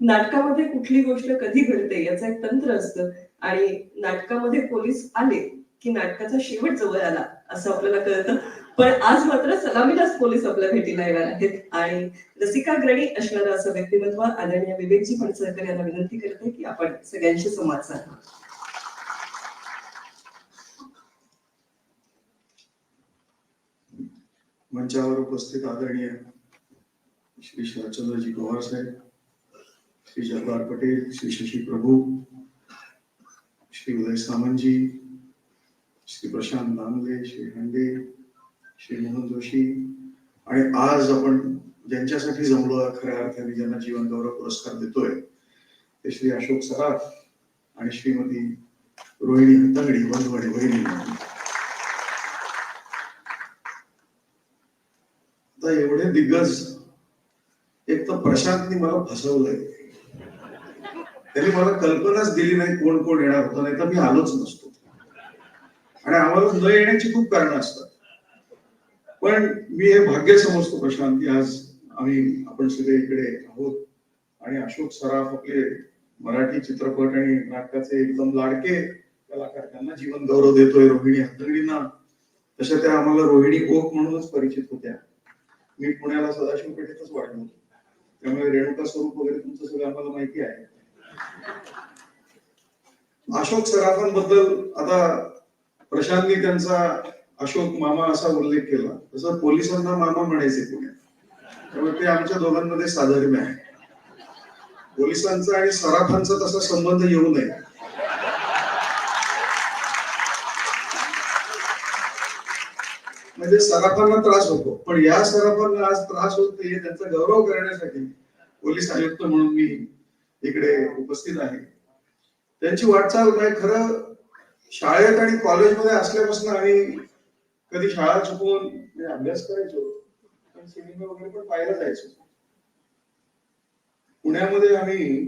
नाटकामध्ये कुठली गोष्ट कधी घडते याचं एक तंत्र असतं. आणि नाटकामध्ये पोलीस आले की नाटकाचा शेवट जवळ आला असं आपल्याला कळतं. पण आज मात्र सलामीलाच पोलीस आपल्या भेटीला येणार आहेत. आणि रसिका ग्रणी असणारं असं व्यक्तिमत्व आदरणीय विवेकजी फणसळकर यांना विनंती करते की आपण सगळ्यांशी संवाद साधा. मंचावर उपस्थित आदरणीय श्री शरदचंद्रजी पवार साहेब श्री जब्बार पटेल श्री शशी प्रभू श्री उदय सामंतजी श्री प्रशांत दामले श्री हंडे श्री मोहन जोशी. आणि आज आपण ज्यांच्यासाठी जमलो खऱ्या अर्थाने ज्यांना जीवन गौरव पुरस्कार देतोय ते श्री अशोक सराफ आणि श्रीमती रोहिणी हतंगडी बंधू बहिणी आता एवढे दिग्गज एक तर प्रशांतनी मला फसवलंय. त्यांनी मला कल्पनाच दिली नाही कोण कोण येणार होतं नाही तर मी आलोच नसतो. आणि आम्हाला न येण्याची खूप कारणं असतात. पण मी हे भाग्य समजतो प्रशांत की आज आम्ही आपण सगळे इकडे आहोत. आणि अशोक सराफ आपले मराठी चित्रपट आणि नाटकाचे एकदम लाडके कलाकार त्यांना जीवन गौरव देतोय रोहिणी हत्तगडींना तशा त्या आम्हाला रोहिणी गोप म्हणूनच परिचित होत्या. मी पुण्याला सदाशिव पेठेतच वाढलो होतो. त्यामुळे रेणुका स्वरूप वगैरे तुमचं सगळं आम्हाला माहिती आहे. अशोक सराफांबद्दल आता प्रशांतनी त्यांचा अशोक मामा असा उल्लेख केला. तसं पोलिसांना मामा म्हणायचे पुण्यात त्यामुळे ते आमच्या दोघांमध्ये साधर्म्य आहे. पोलिसांचा आणि सराफांचा तसा संबंध येऊ नये. म्हणजे सराफांना त्रास होतो. पण या सराफांना आज त्रास होत नाही त्यांचा गौरव करण्यासाठी पोलीस आयुक्त म्हणून मी इकडे उपस्थित आहे. त्यांची वाटचाल म्हणजे खरं शाळेत आणि कॉलेजमध्ये असल्यापासून आम्ही कधी शाळा चुकवून म्हणजे अभ्यास करायचो पण सिनेमा वगैरे पण पाहायला जायचो. पुण्यामध्ये आम्ही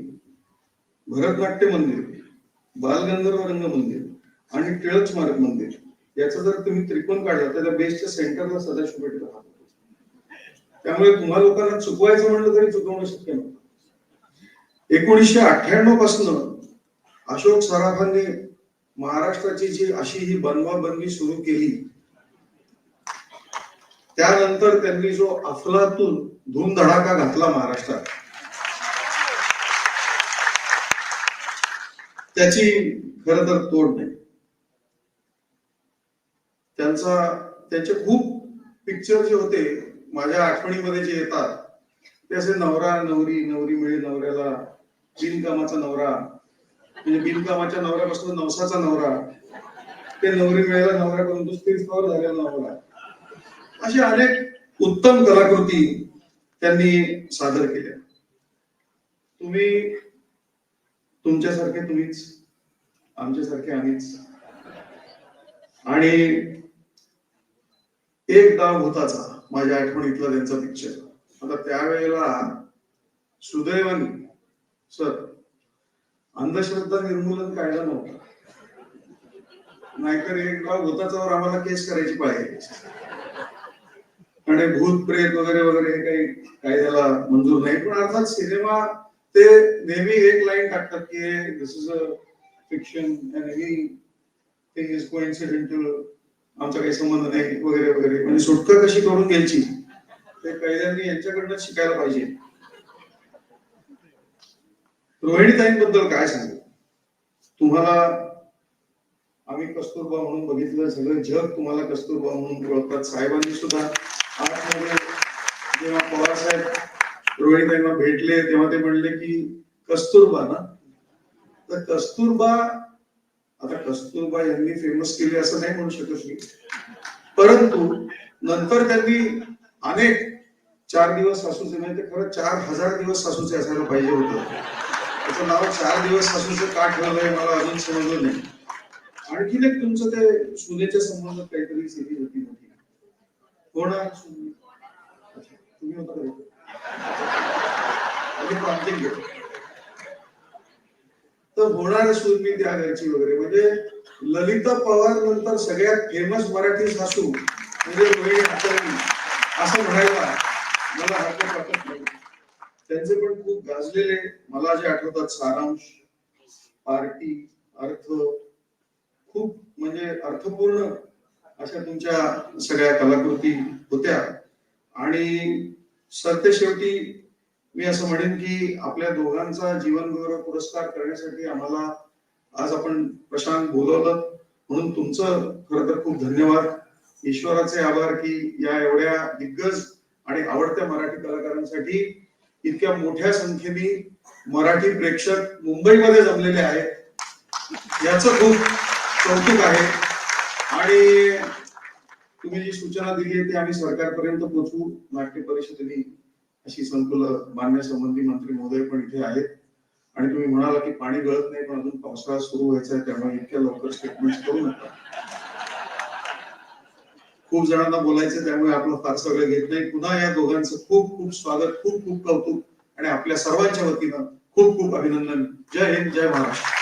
भरतनाट्य मंदिर बालगंधर्व रंग मंदिर आणि टिळक स्मारक मंदिर याचं जर तुम्ही त्रिकोण काढला तर बेस्टच्या सेंटरला सदाशिव पेठ राहत त्यामुळे तुम्हा लोकांना चुकवायचं म्हणलं तरी चुकवणं शक्य नव्हतं. एकोणीसशे अठ्ठ्याण्णवपासून अशोक सराफांनी महाराष्ट्राची जी अशी ही बनवाबनवी सुरू केली त्यानंतर त्यांनी जो अफलातून धूमधडाका घातला महाराष्ट्रात. त्याची खर तर तोड नाही. त्यांचा त्यांचे खूप पिक्चर जे होते माझ्या आठवणीमध्ये जे येतात ते असे नवरा नवरी नवरी मिळे नवऱ्याला बिनकामाचा नवरा म्हणजे बिनकामाच्या नवऱ्यापासून नवसाचा नवरा. ते नवरी मिळायला नवऱ्यापासून स्थिरस्थावर झालेला नवरा. अशा अनेक उत्तम कलाकृती त्यांनी सादर केल्या. तुम्ही तुमच्यासारखे तुम्हीच आमच्यासारखे आम्हीच. आणि एक डाव भूताचा माझ्या आठवणीतला त्यांचा पिक्चर आता त्यावेळेला सुदैवानी सर अंधश्रद्धा निर्मूलन कायदा नव्हता. नाहीतर एक डाव भूताचावर आम्हाला केस करायची पाहिजे आणि भूत प्रेत वगैरे वगैरे हे काही कायद्याला मंजूर नाही. पण अर्थात सिनेमा ते नेहमी एक लाईन टाकतात की this is a fiction thing is coincidental आमचा काही संबंध नाही वगैरे वगैरे. म्हणजे सुटका कशी करून घ्यायची? ते कैद्यांनी यांच्याकडनं शिकायला पाहिजे. रोहिणीताईंबद्दल काय सांगू? तुम्हाला आम्ही कस्तुरबा म्हणून बघितलं सगळं जग तुम्हाला कस्तुरबा म्हणून ओळखतात. साहेबांनी सुद्धा आतमध्ये जेव्हा पवार साहेब रोहिणीताईंना भेटले तेव्हा ते म्हणले की कस्तुरबा ना? तर कस्तुरबा आता कस्तुरबा यांनी फेमस केले असं नाही म्हणू शकत मी. परंतु नंतर त्यांनी अनेक चार दिवस सासूचे म्हणजे ते खरं चार हजार दिवस सासूचे असायला पाहिजे होतं. त्याचं नाव चार दिवस सासूचं का ठेवलंय मला अजून समजलं नाही. आणखीन एक तुमचं ते सुनेच्या संबंधात काहीतरी सेवी होती मोठी. होणार सुने? तुम्ही होता आम्ही घेतो. तर होणार सूर्मी त्या घरची वगैरे. म्हणजे ललिता पवार नंतर सगळ्यात फेमस मराठी सासू म्हणजे रोहिणी असं म्हणायला मला हरकत वाटत नाही. त्यांचे पण खूप गाजलेले मला जे आठवतात सारांश पार्टी अर्थ खूप म्हणजे अर्थपूर्ण अशा तुमच्या सगळ्या कलाकृती होत्या. आणि सरतेशेवटी मी असं म्हणेन की आपल्या दोघांचा जीवनगौरव पुरस्कार करण्यासाठी आम्हाला आज आपण प्रशांत बोलवलं. म्हणून तुमचं खर तर खूप धन्यवाद. ईश्वराचे आभार की या एवढ्या दिग्गज आणि आवडत्या मराठी कलाकारांसाठी इतक्या मोठ्या संख्येने मराठी प्रेक्षक मुंबईमध्ये जमलेले आहेत. याच खूप कौतुक आहे. आणि तुम्ही जी सूचना दिली आहे ती आम्ही सरकारपर्यंत पोहोचवू. नाट्य परिषदेने अशी संकुल बांधण्यासंबंधी मंत्री महोदय पण इथे आहेत. आणि तुम्ही म्हणाला की पाणी गळत नाही पण अजून पावसाळा सुरू व्हायचा आहे त्यामुळे इतक्या लवकर स्टेटमेंट करू नका. खूप जणांना बोलायचं त्यामुळे आपलं फारसं वेळ घेत नाही. पुन्हा या दोघांचं खूप खूप स्वागत खूप खूप कौतुक. आणि आपल्या सर्वांच्या वतीनं खूप खूप अभिनंदन. जय हिंद जय महाराष्ट्र.